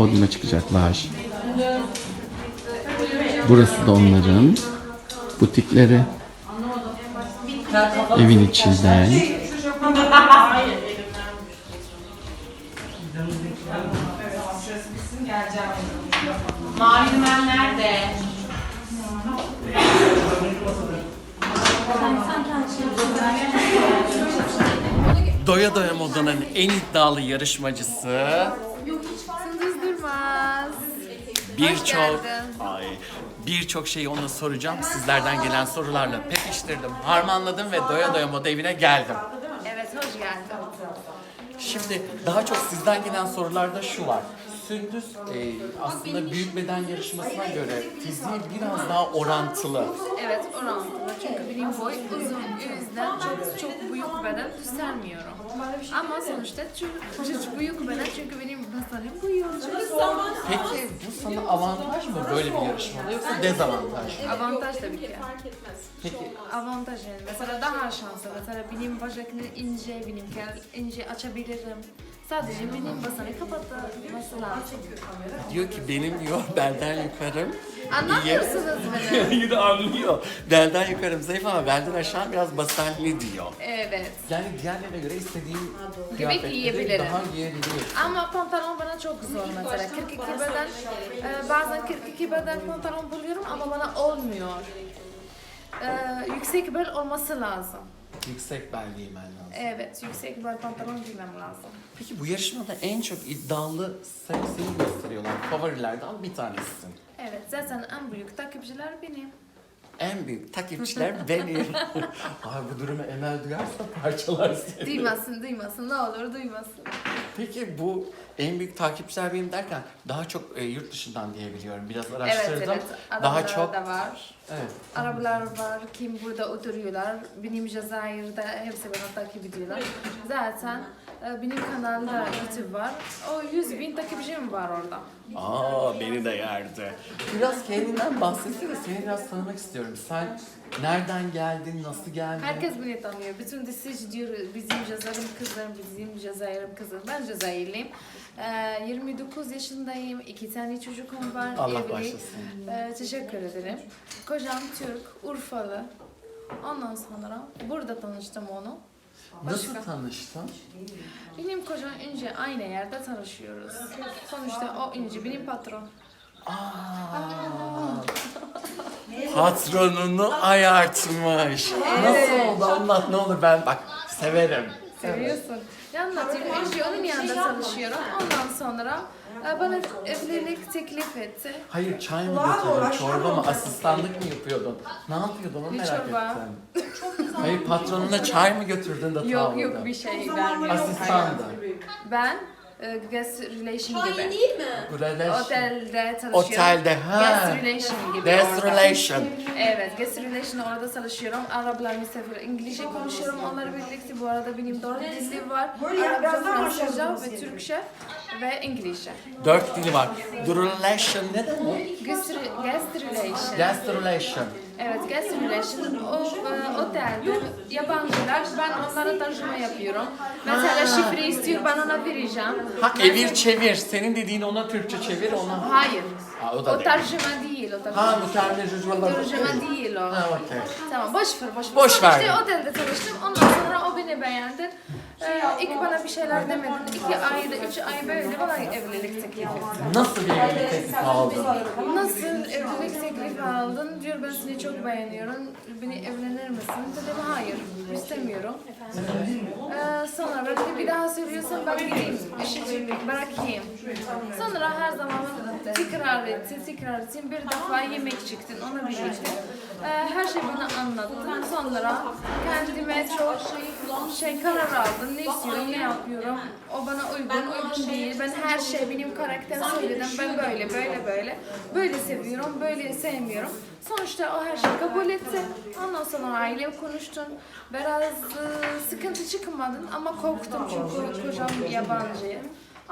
podyuma çıkacaklar. Burası da onların butikleri. Evin içinde. Mavi dümen nerede? Doya Doya Moda'nın en iddialı yarışmacısı. Birçok geldin. ay birçok şeyi ona soracağım. Sizlerden gelen sorularla pekiştirdim, harmanladım ve Doya Doya Moda evine geldim. Evet hoş geldin. Şimdi daha çok sizden gelen sorularda şu var. Sündüz e, aslında büyük beden yarışmasına göre fiziği biraz daha orantılı. Evet orantılı çünkü benim boy uzun. O yüzden çok çok büyük beden göstermiyorum. Ama sonuçta çok, çok büyük beden çünkü benim basanım büyük. Peki bu sana avantaj mı böyle bir yarışmada yoksa dezavantaj mı? Avantaj tabii ki. Peki Avantaj yani. Mesela daha şanslı. Mesela benim bacakını ince, benim kel ince açabilirim. Sadece benim basanı kapatması lazım. diyor ki benim diyor belden yukarım Anlamıyorsunuz beni. Hayır anlıyor. Belden yukarım zayıf ama belden aşağı biraz basenli diyor. Evet. Yani diğerlerine göre istediğim Gibi kıyafetleri giyebilirim. daha giyebilirim. Ama pantolon bana çok zor mesela. 42 beden, e, bazen 42 beden pantolon buluyorum ama bana olmuyor. E, yüksek bel olması lazım. Yüksek bel giymen lazım. Evet, yüksek bel pantolon giymem lazım. Peki bu yarışmada en çok iddialı seni gösteriyorlar. Favorilerden bir tanesisin. Evet, zaten en büyük takipçiler benim. En büyük takipçiler benim. Ay bu durumu Emel duyarsa parçalar seni. Duymasın, duymasın. Ne olur duymasın. Peki bu en büyük takipçiler benim derken daha çok e, yurt dışından diyebiliyorum. Biraz Evet, araştırdım. evet. daha Arabalar çok da var. evet. Arabalar var, kim burada oturuyorlar. Benim Cezayir'de hepsi bana takip ediyorlar. Zaten benim kanalda YouTube var. O 100 bin takipçim var orada. Aa beni de yerdi. Biraz kendinden bahsetsene. Seni biraz tanımak istiyorum. Sen nereden geldin, nasıl geldin? Herkes beni tanıyor. Bütün disiş diyor bizim Cezayir'im kızlarım, bizim Cezayir'im kızım. Ben Cezayirliyim. Ee, 29 yaşındayım. iki tane çocuğum var. Allah evli. başlasın. Ee, teşekkür ederim. Kocam Türk, Urfalı. Ondan sonra burada tanıştım onu. Nasıl tanıştın? Benim kocam önce aynı yerde tanışıyoruz. Sonuçta o önce benim patron. Patronunu ayartmış. Nasıl oldu? Anlat ne olur ben bak severim. Seviyorsun. Ne anlatayım? Önce onun yanında çalışıyorum. Ondan sonra e, bana evlilik teklif etti. Hayır çay mı götürdün, çorba mı, asistanlık mı yapıyordun? Ne yapıyordun onu Bir merak çorba. ettim. Hayır patronuna çay mı götürdün de Yok tavladın? yok bir şey vermiyorum. Asistandı. Ben e, guest relation gibi. değil mi? Relation. Otelde çalışıyorum. Otelde, ha. Guest relation gibi. Guest orada. relation. Evet, guest relation orada çalışıyorum. Araplar misafir İngilizce konuşuyorum. Onlarla birlikte bu arada benim dört dilim var. Arapça, Fransızca ve Türkçe ve İngilizce. Dört dili var. The relation ne demek? Guest, re- guest relation. Guest relation. Evet, guest relation. O e, otelde yabancılar, ben onlara tercüme yapıyorum. Mesela şifre istiyor, ben ona vereceğim. Ha evir çevir. Senin dediğin ona Türkçe çevir ona. Hayır. Ha, o da O değil. tercüme değil, o tercüme. Ha mütercim cücüvalar. Tercüme değil o. Ha okey. Tamam boş ver boş ver. Boş ver. İşte otelde çalıştım. Ondan sonra o beni beğendi. Ee, ilk bana bir şeyler demedi. İki ayda, üç ay böyle bana evlilik teklif etti. Nasıl bir evlilik teklifi aldın? Nasıl evlilik teklifi aldın? Diyor ben seni çok beğeniyorum. Beni evlenir misin? Dedim hayır istemiyorum. Ee, sonra ben bir daha söylüyorsan ben gideyim. İşi bırakayım. Sonra her zaman tekrar etti, tekrar etti. Bir defa yemek çıktın ona birlikte. Ee, her şey bana anlattın. Sonra kendime çok şey karar aldım. Ne istiyorum, ne yapıyorum. O bana uygun, uygun değil. Ben her şey benim karakterim söyledim. Ben böyle, böyle, böyle. Böyle seviyorum, böyle sevmiyorum. Sonuçta o her şeyi kabul etti. Ondan sonra aile konuştun. Biraz e, sıkıntı çıkmadın ama korktum çünkü kocam yabancı.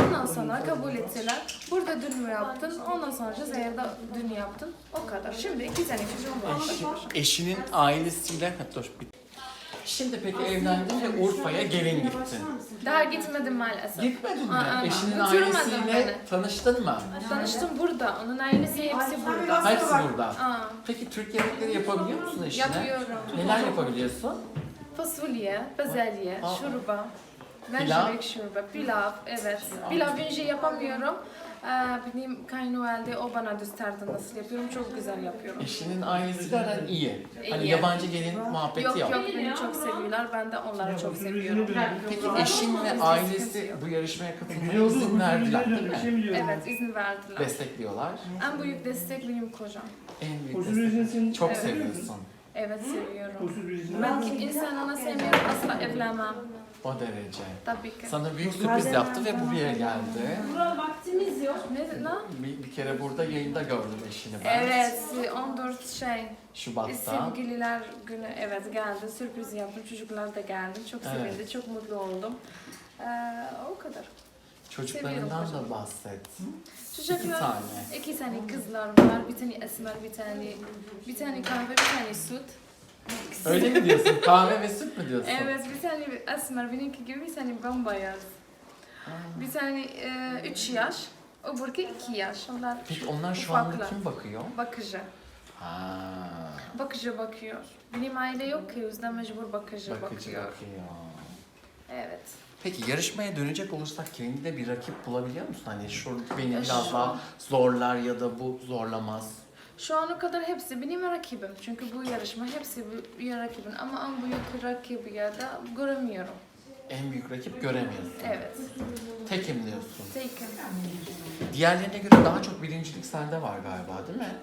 Ondan sonra kabul ettiler. Burada düğün yaptın. Ondan sonra Cezayir'de düğün yaptın. O kadar. Şimdi iki tane çocuğum var. Eşinin ailesiyle... Ha, dur, bir- Şimdi peki evlendin ve Urfa'ya gelin gittin. Daha gitmedim maalesef. Gitmedin mi? Aa, Eşinin götürmedin ailesiyle beni. tanıştın mı? Tanıştım burada. Onun ailesi hepsi burada. Hepsi burada. Aa, Peki Türk yemekleri yapabiliyor musun eşine? yapıyorum. Neler yapabiliyorsun? Fasulye, bezelye, şuruba, Pilav? şuruba, pilav, evet. Pilav önce yapamıyorum. Ee, benim kayınvalide o bana gösterdi nasıl yapıyorum. Çok güzel yapıyorum. Eşinin ailesiyle aran iyi. Hani İyi. yabancı gelin muhabbeti Yok yok. yok beni çok seviyorlar. Ben de onları çok seviyorum. Peki eşin ve ailesi bu yarışmaya katılmaya izin verdiler değil mi? Evet izin verdiler. Destekliyorlar. En büyük destek benim kocam. En büyük destek. Çok Evet. seviyorsun. Evet seviyorum. Ben ki insan ona sevmiyorum asla evlenmem. O derece. Tabii ki. Sana büyük sürpriz yaptı ve buraya geldi. vaktimiz yok. Ne, ne? Bir, bir kere burada yayında gördüm eşini ben. Evet 14 şey Şubat'ta. sevgililer günü evet geldi sürpriz yaptım çocuklar da geldi çok Evet. sevindi çok mutlu oldum. Ee, o kadar. Çocuklarından da bahset. Çocuklar İki tane. iki tane kızlar var bir tane esmer bir tane bir tane kahve bir tane süt. Öyle mi diyorsun? Kahve ve süt mü diyorsun? Evet bir tane esmer benimki gibi bir tane bambayaz. Bir tane 3 yaş öbürkü 2 yaş. Onlar Peki onlar şu anda ufaklar. kim bakıyor? Bakıcı. Ha, Bakıcı bakıyor. Benim aile yok ki o yüzden mecbur bakıcı, bakıcı bakıyor. bakıyor. Evet. Peki yarışmaya dönecek olursak kendine bir rakip bulabiliyor musun? Hani şu beni biraz daha zorlar ya da bu zorlamaz. Şu ana kadar hepsi benim rakibim. Çünkü bu yarışma hepsi bir rakibim. Ama en büyük rakibi ya da göremiyorum. En büyük rakip göremiyorsun. Evet. Tekim diyorsun. Taken. Diğerlerine göre daha çok birincilik sende var galiba değil mi?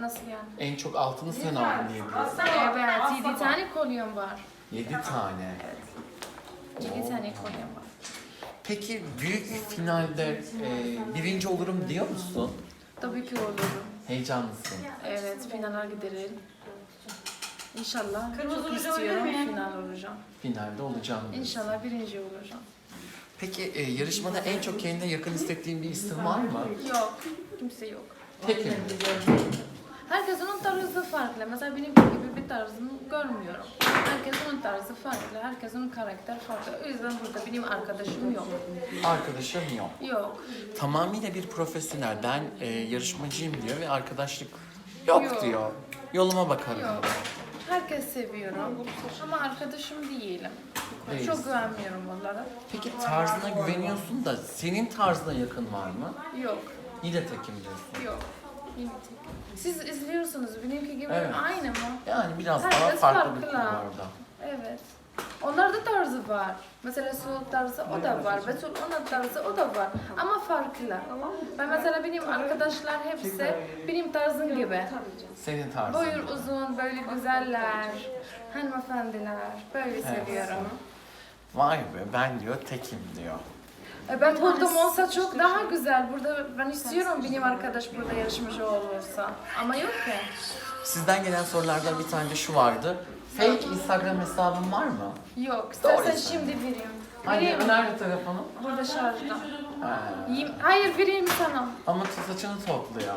Nasıl yani? En çok altını sen aldın diye. Evet. 7 tane kolyem var. Yedi tane. Evet. 7 tane kolyem var. Peki büyük finalde e, birinci olurum diyor musun? Tabii ki olurum. Heyecanlısın. Evet. Finale giderim. İnşallah. Kırmızı Çok ruj istiyorum final olacağım. Finalde olacağım diyorsun. İnşallah birinci olacağım. Peki e, yarışmada en çok kendine yakın hissettiğin bir isim var mı? Yok. Kimse yok. Tekim. Tarzı farklı. Mesela benim gibi bir tarzını görmüyorum. Herkesin tarzı farklı. Herkesin karakter farklı. O yüzden burada benim arkadaşım yok. Arkadaşım yok. Yok. Tamamıyla bir profesyonel. Ben e, yarışmacıyım diyor ve arkadaşlık yok, Yok. diyor. Yoluma bakarım. Yok. Herkes seviyorum. Ama arkadaşım değilim. Değilsin. Çok güvenmiyorum onlara. Peki tarzına güveniyorsun da senin tarzına yakın var mı? Yok. Yine tekim diyorsun. Yok. Siz izliyorsunuz. Benimki gibi Evet. aynı mı? Yani biraz Herkes daha farklı bir farklı. orada. Evet. Onlarda tarzı var. Mesela Suud tarzı o da var. Betül onun tarzı o da var. Ama farklı. Ben mesela benim arkadaşlar hepsi benim tarzım gibi. Senin tarzın. Boyun uzun, böyle güzeller, hanımefendiler. Böyle seviyorum. Vay be ben diyor tekim diyor. E ben buldum olsa çok daha güzel. Burada ben istiyorum benim arkadaş burada yarışmacı olursa. Ama yok ki. Sizden gelen sorulardan bir tane de şu vardı. Fake Instagram hesabın var mı? Yok. İstersen şimdi vereyim. Hani Vereyim. nerede telefonu? Burada şarjda. Yiyeyim. Hayır vereyim sana. Ama saçını topluyor.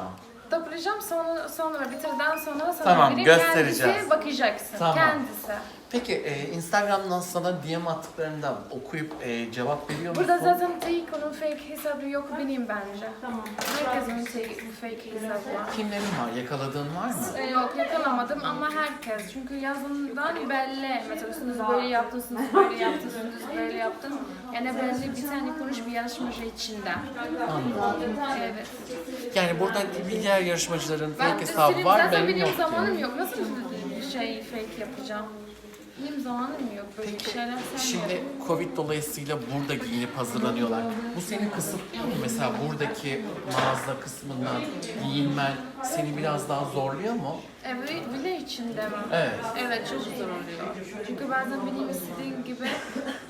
Toplayacağım sonra sonra bitirden sonra sana Tamam, vereyim. göstereceğiz. Kendisi bakacaksın. Tamam. Kendisi. Peki e, Instagram'dan sana DM attıklarında okuyup e, cevap veriyor musun? Burada zaten tek onun fake hesabı yok benim bence. Tamam. Herkesin tek fake hesabı var. Kimlerin var? Yakaladığın var mı? E, Yok yakalamadım ama herkes. Çünkü yazından belli. Mesela siz böyle yaptınız, böyle yaptınız, böyle yaptın. Yani belli bir tane konuş bir yarışmacı içinde. Anladım. Evet. Yani burada bir diğer yarışmacıların Ben fake hesabı var, zaten benim benim yok zamanım diyor. yok. Nasıl bir şey fake yapacağım? Benim zamanım yok. Böyle Peki, şeyler. Şimdi Covid dolayısıyla burada giyinip hazırlanıyorlar. Bu seni kısıtlıyor mu? Mesela buradaki mağaza kısmından giyinmen seni biraz daha zorluyor mu? Evet, bile içinde mi? Evet. Evet, çok zor oluyor. Çünkü bazen benim istediğim gibi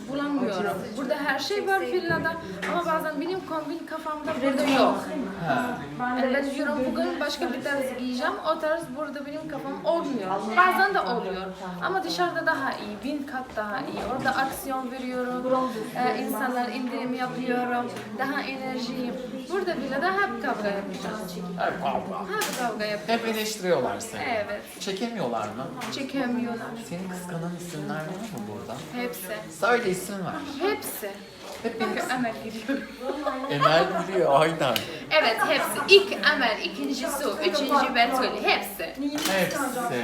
bulamıyorum. Burada her şey var villada ama bazen benim kombin kafamda burada yok. Ha. Yani ben diyorum bugün başka bir tarz giyeceğim, o tarz burada benim kafam olmuyor. Bazen de oluyor. Ama dışarıda daha iyi, bin kat daha iyi. Orada aksiyon veriyorum, ee, insanlar indirim yapıyorum, daha enerjiyim. Burada villada hep kavga yapacağız. Hep kavga yapacağız. Hep eleştiriyorlar seni. Evet, Çekemiyorlar mı? çekemiyorlar. Seni kıskanan isimler var mı burada? Hepsi. Söyle isim ver. Hepsi. Hep Emel giriyor. Emel biliyor aynen. Evet hepsi. İlk Emel, ikinci Su, üçüncü Betül. Hepsi. Hepsi.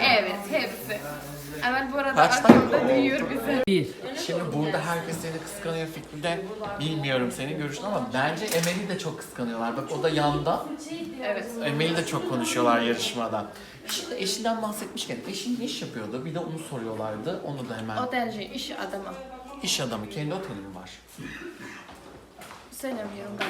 Evet hepsi. Emel bu arada Kaç arkamda dakika büyüyor bize. Şimdi burada herkes seni kıskanıyor fikrinde bilmiyorum senin görüşün ama bence Emel'i de çok kıskanıyorlar. Bak o da yanda. Evet. Emel'i de çok konuşuyorlar yarışmada. Şimdi eşinden bahsetmişken eşin ne iş yapıyordu? Bir de onu soruyorlardı. Onu da hemen. Otelci, iş adamı. İş adamı, kendi oteli mi var? Söylemiyorum ben.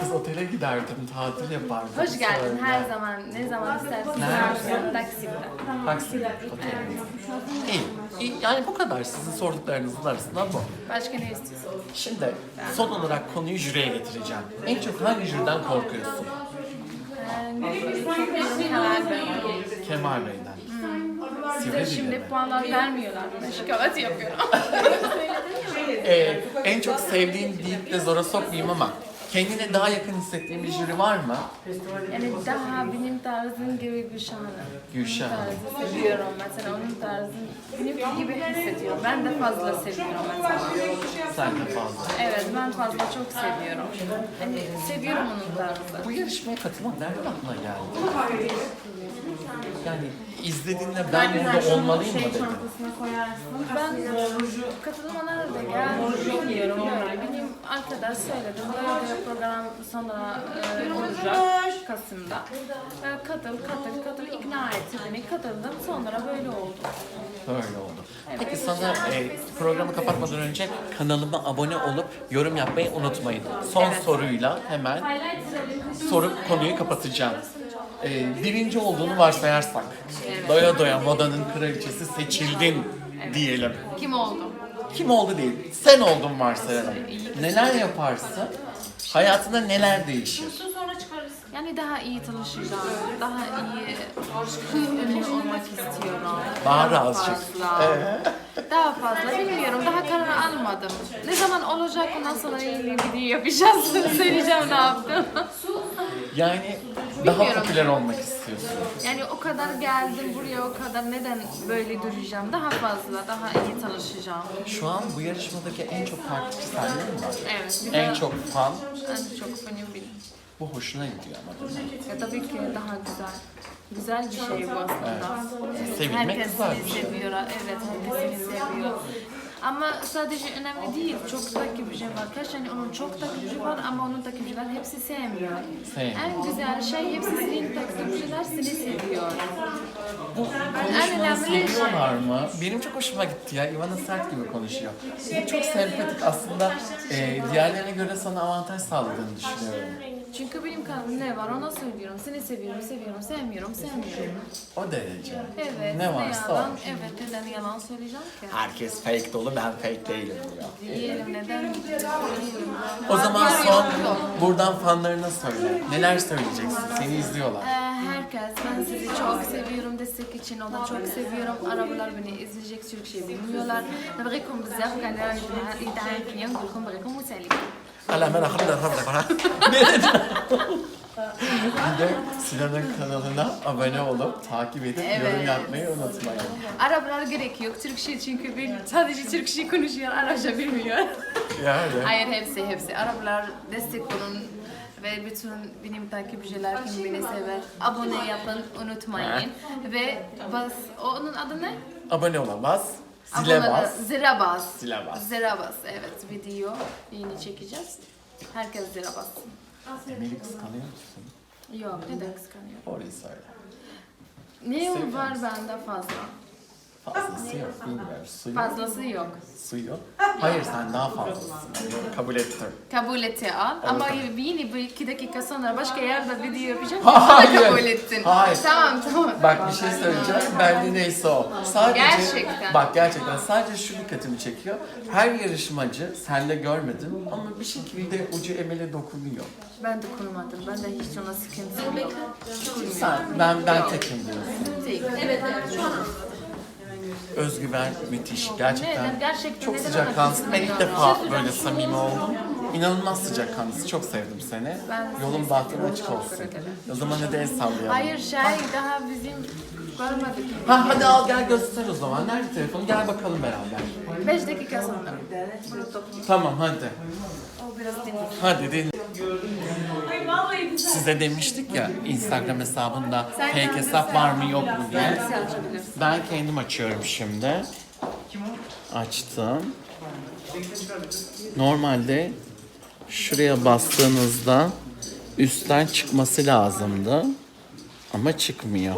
Kız otele giderdim, tatil yapardım. Hoş geldin her zaman. Ne zaman istersen. Nerede? Taksim'de. Taksim oteli. İyi. İyi. Yani bu kadar sizin sorduklarınızın arasında bu. Başka ne istiyorsun? Şimdi son olarak konuyu jüriye getireceğim. En çok hangi jüriden korkuyorsun? Kemal Bey. Bey'den. Bize şimdi puanlar vermiyorlar. Ben şikayet yapıyorum. Ee, en çok sevdiğin deyip de zora sokmayayım ama kendine daha yakın hissettiğin bir jüri var mı? Yani daha benim tarzım gibi Gülşah Hanım. Gülşah Hanım. Tarzı seviyorum mesela onun tarzını benim gibi hissediyorum. Ben de fazla seviyorum mesela. Sen de fazla. Evet ben fazla çok seviyorum. Hani seviyorum onun tarzı. Bu yarışmaya katılmak nereden aklına geldi? Yani izlediğinde ben burada olmalıyım mı dedin? Ben katılmalara da geldim. Bilmiyorum. Benim arkadaş söyledi. Böyle program sonra e, olacak Kasım'da. E, katıl, katıl, katıl. ikna etti beni. Katıldım. Sonra böyle oldu. Böyle oldu. Peki sana e, programı kapatmadan önce kanalıma abone olup yorum yapmayı unutmayın. Son soruyla hemen sorup konuyu kapatacağım. E, birinci olduğunu varsayarsak, doya doya modanın kraliçesi seçildin diyelim. Kim oldu? Kim oldu değil, sen oldun varsayalım. Neler yaparsın? Hayatında neler değişir? Yani daha iyi tanışacağım. Daha iyi ünlü olmak istiyorum. Daha Daha azıcık. fazla. Daha fazla bilmiyorum. Daha karar almadım. Ne zaman olacak ondan sonra yeni video yapacağız. Söyleyeceğim ne yaptım. Yani daha Bilmiyorum. popüler olmak istiyorsun. Yani o kadar geldim buraya o kadar neden böyle duracağım? Daha fazla, daha iyi tanışacağım. Şu an bu yarışmadaki en çok takipçi sende mi var? Evet. Bir de En çok fan. en çok önemli. Bu hoşuna gidiyor ama değil mi? Ya tabii ki daha güzel. Güzel bir şey bu aslında. Evet, Sevilmek herkes güzel seni bir şey. seviyor. Evet, herkes seni seviyor. Ama sadece önemli değil. Çok takipçi var. Kaç tane onun çok takipçi var ama onun takipçiler hepsi sevmiyor. Sevmiyor. En güzel şey hepsi senin takipçiler seni seviyor. Bu en önemli konuşmanı şey. seviyorlar mı? Benim çok hoşuma gitti ya. Ivana Sert gibi konuşuyor. Çok sempatik aslında. e, diğerlerine göre sana avantaj sağladığını düşünüyorum. Çünkü benim kanımda ne var ona söylüyorum. Seni seviyorum, seviyorum, sevmiyorum, sevmiyorum. O derece. Evet. Ne varsa yalan. Evet neden yalan söyleyeceğim ki? Herkes fake dolu ben fake değilim diyor. Diyelim neden? O zaman son buradan fanlarına söyle. Neler söyleyeceksin? Seni izliyorlar. Herkes ben sizi çok seviyorum destek için o da çok seviyorum. Arabalar beni izleyecek Türkçe bilmiyorlar. Ve bırakın bize bu kadar. İdare edin. Bırakın bu Hala ben akıllı bana. Ne dedin? Bir de Sinan'ın kanalına abone olup takip edip yorum Evet. yapmayı unutmayın. Arabalar gerek yok Türkçe çünkü ben sadece Türkçe konuşuyor, Arapça bilmiyor. Yani. Hayır hepsi hepsi. Arabalar destek olun ve bütün benim takipçiler kim beni sever. Abone yapın unutmayın. ve bas, onun adı ne? Abone olamaz. Abone- bas. Zile bas. Zile bas. Zile bas. Evet video yeni çekeceğiz. Herkes zile bassın. Emel'i kıskanıyor musun? Yok neden kıskanıyor? Orayı söyle. Ne var bende fazla? Fazlası yok bilmiyorum. Suyu, Fazlası yok. suyu. Hayır sen daha fazlasın. Kabul ettim. Kabul etti al. Ama yine bir iki dakika sonra başka yerde video yapacağım. Hayır. Hayır. kabul ettin. Hayır. Tamam tamam. Bak bir şey söyleyeceğim. Ben de neyse o. Sadece, Gerçekten. Bak gerçekten sadece şu dikkatimi çekiyor. Her yarışmacı sende görmedim ama bir şekilde ucu Emel'e dokunuyor. Ben de kurmadım. Ben de hiç ona sıkıntı yok. Sen, ben, ben tekim diyorsun. Değil. Evet. Özgüven müthiş. Gerçekten? Gerçekten çok neden sıcak ona kansın. Ben ilk defa böyle samimi oldum. İnanılmaz sıcak kanlısı. Çok sevdim seni. Yolun bahtın açık olsun. O zaman hadi el sallayalım. Hayır şey daha bizim görmedik. Ha hadi al gel göster o zaman. Nerede telefonu? Gel bakalım beraber. 5 dakika sonra. Tamam hadi. O biraz dinle. Hadi din. Size demiştik ya Instagram hesabında Sen fake hesap var mı yok mu diye. Kendisi açabilirsin. Ben kendim açıyorum şimdi. Açtım. Normalde şuraya bastığınızda üstten çıkması lazımdı. Ama çıkmıyor.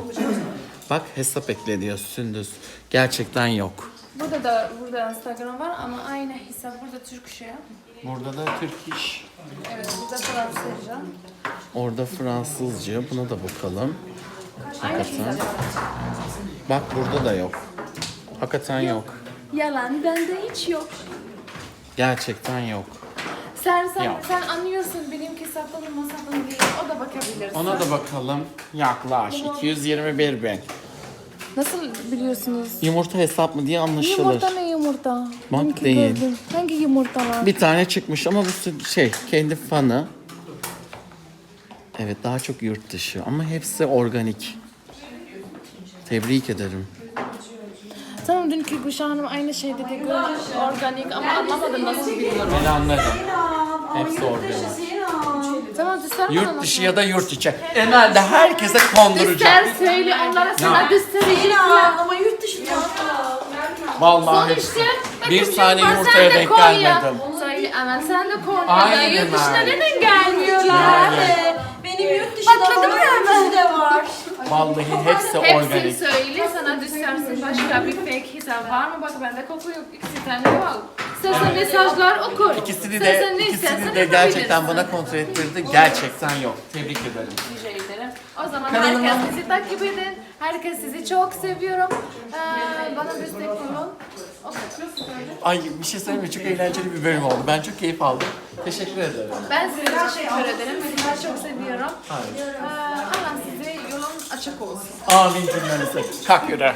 Bak hesap ekle diyor Sündüz. Gerçekten yok. Burada da burada Instagram var ama aynı hesap burada Türk şey. Burada da Türk iş. Evet burada Fransızca. Orada Fransızca. Buna da bakalım. Hakikaten. Bak burada da yok. Hakikaten yok. Yalan bende hiç yok. Gerçekten yok. Sen sen Yok. sen anlıyorsun benimki saklalı mı değil. O da bakabilirsin. Ona da bakalım. Yaklaş. 221 bin. Nasıl biliyorsunuz? Yumurta hesap mı diye anlaşılır. Yumurta ne yumurta? Bak Benimki değil. gördüm. Hangi yumurtalar? Bir tane çıkmış ama bu şey kendi fanı. Evet daha çok yurt dışı ama hepsi organik. Tebrik ederim. Tamam dünkü Gülşah Hanım aynı şey dedi. Organik ama anlamadım nasıl biliyorum. Ben anladım. Hepsi organik. Tamam düster Yurt dışı ya da yurt içi. Emel de herkese konduracak. Düster söyle onlara sana göstereceğim. Ama yurt dışı Vallahi hepsi. Sonuçta Bir bakın, tane yumurtaya sen de denk Konya. gelmedim. Söyle Emel sen de Konya'da. Aynen Yurt dışına neden gelmiyorlar? Benim yurt dışında Patladı mı dışı da var. Vallahi hepsi Hepsini organik. söyle sana düstersin başka bir fake hesap var mı? Bak bende koku yok. İkisi tane var. İstersen mesajlar okur. İkisini İstersen de ne ikisini istersen de gerçekten yapabilirsin. bana kontrol ettirdi. Gerçekten yok. Tebrik ederim. Rica ederim. O zaman Kanalıma- herkes sizi takip edin. Herkes sizi çok seviyorum. Ee, bana destek olun. O kadar. Ay bir şey söyleyeyim mi? Çok eğlenceli bir bölüm oldu. Ben çok keyif aldım. Teşekkür ederim. Ben size teşekkür ederim. Sizleri çok seviyorum. Hayır. Ee, Allah size yolun açık olsun. Amin cümlenize. Kalk yürü.